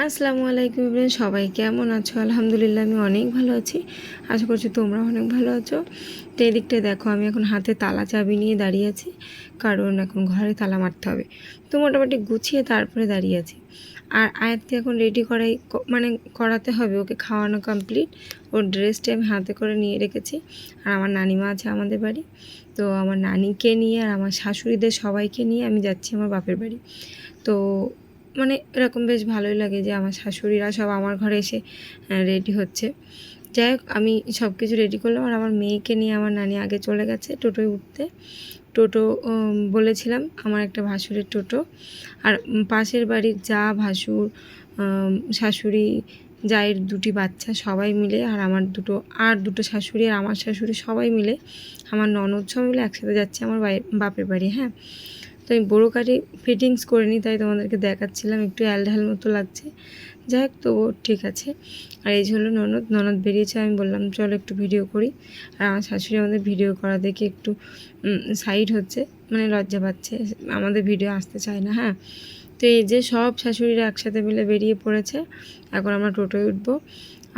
আসসালামু আলাইকুম ইব্রাহিম, সবাই কেমন আছো? আলহামদুলিল্লাহ, আমি অনেক ভালো আছি। আশা করছি তোমরা অনেক ভালো আছো। তো এদিকটায় দেখো, আমি এখন হাতে তালা চাবি নিয়ে দাঁড়িয়ে আছি, কারণ এখন ঘরে তালা মারতে হবে। তো মোটামুটি গুছিয়ে তারপরে দাঁড়িয়ে আছি। আর আয়াতকে এখন রেডি করাই মানে করাতে হবে, ওকে খাওয়ানো কমপ্লিট ওর ড্রেসটা আমি হাতে করে নিয়ে রেখেছি। আর আমার নানিমা আছে আমাদের বাড়ি। তো আমার নানিকে নিয়ে আর আমার শাশুড়িদের সবাইকে নিয়ে আমি যাচ্ছি আমার বাপের বাড়ি। তো মানে এরকম বেশ ভালোই লাগে যে আমার শাশুড়িরা সব আমার ঘরে এসে রেডি হচ্ছে। যাই হোক, আমি সব কিছু রেডি করলাম আর আমার মেয়েকে নিয়ে আমার নানি আগে চলে গেছে টোটোয় উঠতে। টোটো বলেছিলাম আমার একটা ভাসুরের টোটো। আর পাশের বাড়ির যা ভাসুর শাশুড়ি, জায়ের দুটি বাচ্চা সবাই মিলে আর আমার দুটো, আর দুটো শাশুড়ি আর আমার শাশুড়ি সবাই মিলে আমার ননদ সব মিলে একসাথে যাচ্ছে আমার বাপের বাড়ি হ্যাঁ। তো আমি বড়ো কাটি ফিটিংস করিনি, তাই তোমাদেরকে দেখাচ্ছিলাম, একটু অ্যালঢাল মতো লাগছে। যাই হোক, তবুও ঠিক আছে। আর এই হলো ননদ ননদ বেরিয়েছে, আমি বললাম, চলো একটু ভিডিও করি। আর আমার শাশুড়ি আমাদের ভিডিও করা দেখে একটু সাইড হচ্ছে মানে লজ্জা পাচ্ছে। আমাদের ভিডিও আসতে চায় না হ্যাঁ? তো এই যে সব শাশুড়িরা একসাথে মিলে বেরিয়ে পড়েছে, এখন আমরা টোটোয় উঠবো।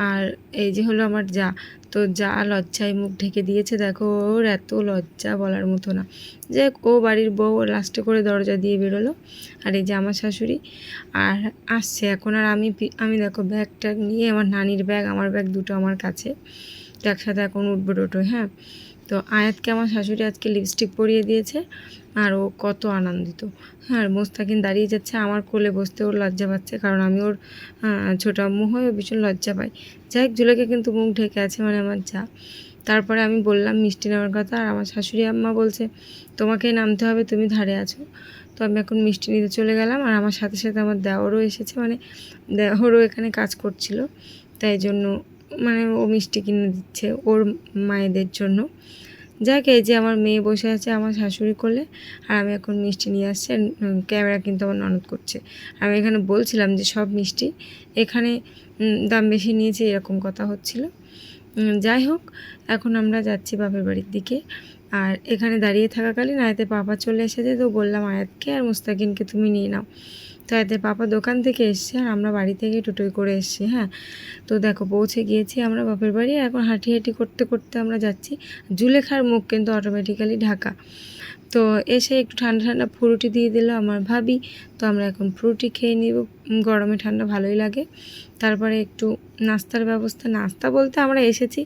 আর এই যে হলো আমার যা, তো যা লজ্জায় মুখ ঢেকে দিয়েছে, দেখো ওর এত লজ্জা বলার মতো না। যে ও বাড়ির বউ লাস্টে করে দরজা দিয়ে বেরোলো, আর এই যে আমার শাশুড়ি। আর আসছে এখন, আর আমি আমি দেখো ব্যাগ ট্যাগ নিয়ে, আমার নানির ব্যাগ, আমার ব্যাগ দুটো আমার কাছে। একসাথে এখন উঠবো টোটো হ্যাঁ? তো আয়াতকে আমার শাশুড়ি আজকে লিপস্টিক পরিয়ে দিয়েছে, আর ও কত আনন্দিত। হ্যাঁ আর মোস্তাকিন দাঁড়িয়ে যাচ্ছে আমার কোলে বসতে, ওর লজ্জা পাচ্ছে, কারণ আমি ওর ছোট আম্মু হয়ে ভীষণ লজ্জা পাই। যাই হোক কিন্তু মুখ ঢেকে আছে মানে আমার যা। তারপরে আমি বললাম, মিষ্টি নেওয়ার কথা, আর আমার শাশুড়ি আম্মা বলছে তোমাকে নামতে হবে, তুমি ধারে আছো। তো আমি এখন মিষ্টি নিতে চলে গেলাম, আর আমার সাথে সাথে আমার দেওরও এসেছে মানে দেওরও এখানে কাজ করছিল, তাই জন্য মানে ও মিষ্টি কিনে দিচ্ছে ওর মায়েদের জন্য। যাক যে আমার মেয়ে বসে আছে আমার শাশুড়ি কোলে, আর আমি এখন মিষ্টি নিয়ে আসছি ক্যামেরা কিন্তু আমার ননদ করছে। আমি এখানে বলছিলাম যে সব মিষ্টি এখানে দাম বেশি নিয়েছে, এরকম কথা হচ্ছিল। যাই হোক, এখন আমরা যাচ্ছি বাপের বাড়ির দিকে। আর এখানে দাঁড়িয়ে থাকাকালীন আয়াতের পাপা চলে এসেছে, তো বললাম আয়াতকে আর মুস্তাকিনকে তুমি নিয়ে নাও। তো এদের পাপা দোকান থেকে এসছে আর আমরা বাড়ি থেকে টুটোই করে এসছি হ্যাঁ। তো দেখো, পৌঁছে গিয়েছি আমরা বাপের বাড়ি এখন হাঁটি হাঁটি করতে করতে আমরা যাচ্ছি। জুলেখার মুখ কিন্তু অটোমেটিক্যালি ঢাকা। তো এসে একটু ঠান্ডা ঠান্ডা ফ্রুটি দিয়ে দিল আমার ভাবি। তো আমরা এখন ফ্রুটি খেয়ে নিব। গরমে ঠান্ডা ভালোই লাগে। তারপরে একটু নাস্তার ব্যবস্থা। নাস্তা বলতে আমরা এসেছি,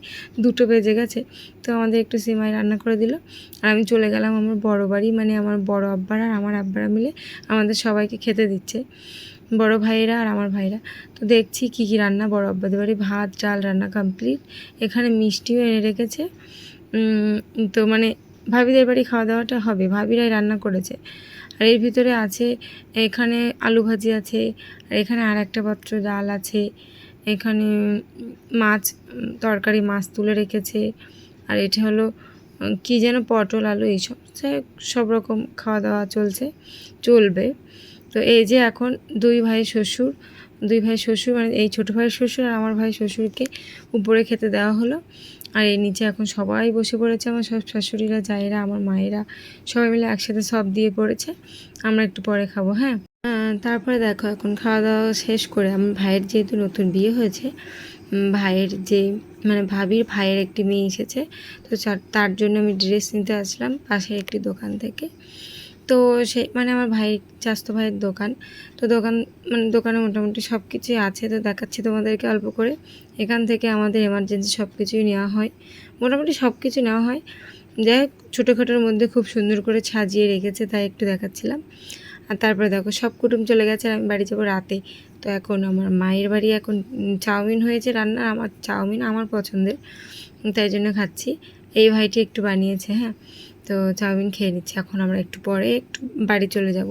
দুটো বেজে গেছে। তো আমাদের একটু সিমাই রান্না করে দিল। আর আমি চলে গেলাম আমার বড় বাড়ি মানে আমার বড় আব্বার আর আমার আব্বারা মিলে আমাদের সবাইকে খেতে দিচ্ছে। বড় ভাইয়েরা আর আমার ভাইরা। তো দেখছি কি কি রান্না। বড় আব্বাদের বাড়ি ভাত, ডাল রান্না কমপ্লিট। এখানে মিষ্টিও এনে রেখেছে। তো মানে ভাবিদের বাড়ি খাওয়া দাওয়াটা হবে, ভাবিরাই রান্না করেছে। আর এর ভিতরে আছে, এখানে আলু ভাজি আছে, আর এখানে আর একটা পাত্র ডাল আছে, এখানে মাছ, তরকারি মাছ তুলে রেখেছে, আর এটা হলো, কি যেন পটল, আলু এইসব সব রকম খাওয়া দাওয়া চলছে, চলবে। তো এই যে এখন দুই ভাই শ্বশুর, দুই ভাই শ্বশুর মানে এই ছোটো ভাই শ্বশুর আর আমার ভাই শ্বশুরকে উপরে খেতে দেওয়া হলো। আর এই নিচে এখন সবাই বসে পড়েছে, আমার সব শাশুড়িরা, জায়েরা, আমার মায়েরা, সবাই মিলে একসাথে সব দিয়ে পড়েছে। আমরা একটু পরে খাব হ্যাঁ? তারপরে দেখো, এখন খাওয়া দাওয়া শেষ করে আমার ভাইয়ের যেহেতু নতুন বিয়ে হয়েছে ভাইয়ের যে মানে ভাবির ভাইয়ের একটি মেয়ে এসেছে, তো তার জন্য আমি ড্রেস নিতে আসলাম পাশের একটি দোকান থেকে। তো সে মানে আমার ভাই চাস্তো ভাইয়ের দোকান। তো দোকান মানে দোকানে মোটামুটি সব কিছুই আছে, তো দেখাচ্ছি তোমাদেরকে অল্প করে। এখান থেকে আমাদের এমার্জেন্সি সব কিছুই নেওয়া হয়। মোটামুটি সব কিছু নেওয়া হয়। যাই হোক, ছোটোখাটোর মধ্যে খুব সুন্দর করে সাজিয়ে রেখেছে, তাই একটু দেখাচ্ছিলাম। আর তারপরে দেখো, সব কুটুম চলে গেছে, আর আমি বাড়ি যাব রাতে। তো এখন আমার মায়ের বাড়ি এখন চাউমিন হয়েছে রান্না আমার চাউমিন আমার পছন্দের। তাই জন্য খাচ্ছি। এই ভাইটি একটু বানিয়েছে হ্যাঁ। তো চাউমিন খেয়ে নিচ্ছি, এখন আমরা একটু পরে একটু বাড়ি চলে যাব।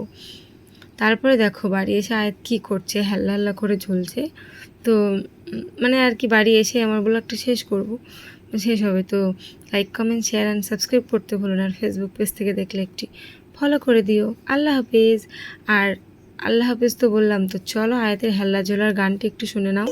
তারপরে দেখো বাড়ি এসে আয়াত কী করছে, হাল্লা হাল্লা করে ঝুলছে। তো মানে আর কি বাড়ি এসে আমার বলে ব্লগটা শেষ করব, শেষ হবে। তো like comment share and subscribe করতে ভুলো না। আর ফেসবুক পেজ থেকে দেখলে একটি ফলো করে দিও। আল্লাহ হাফেজ। আর আল্লাহ হাফেজ তো বললাম তো, চলো আয়াতের হেল্লা ঝোলার গানটি একটু শুনে নাও।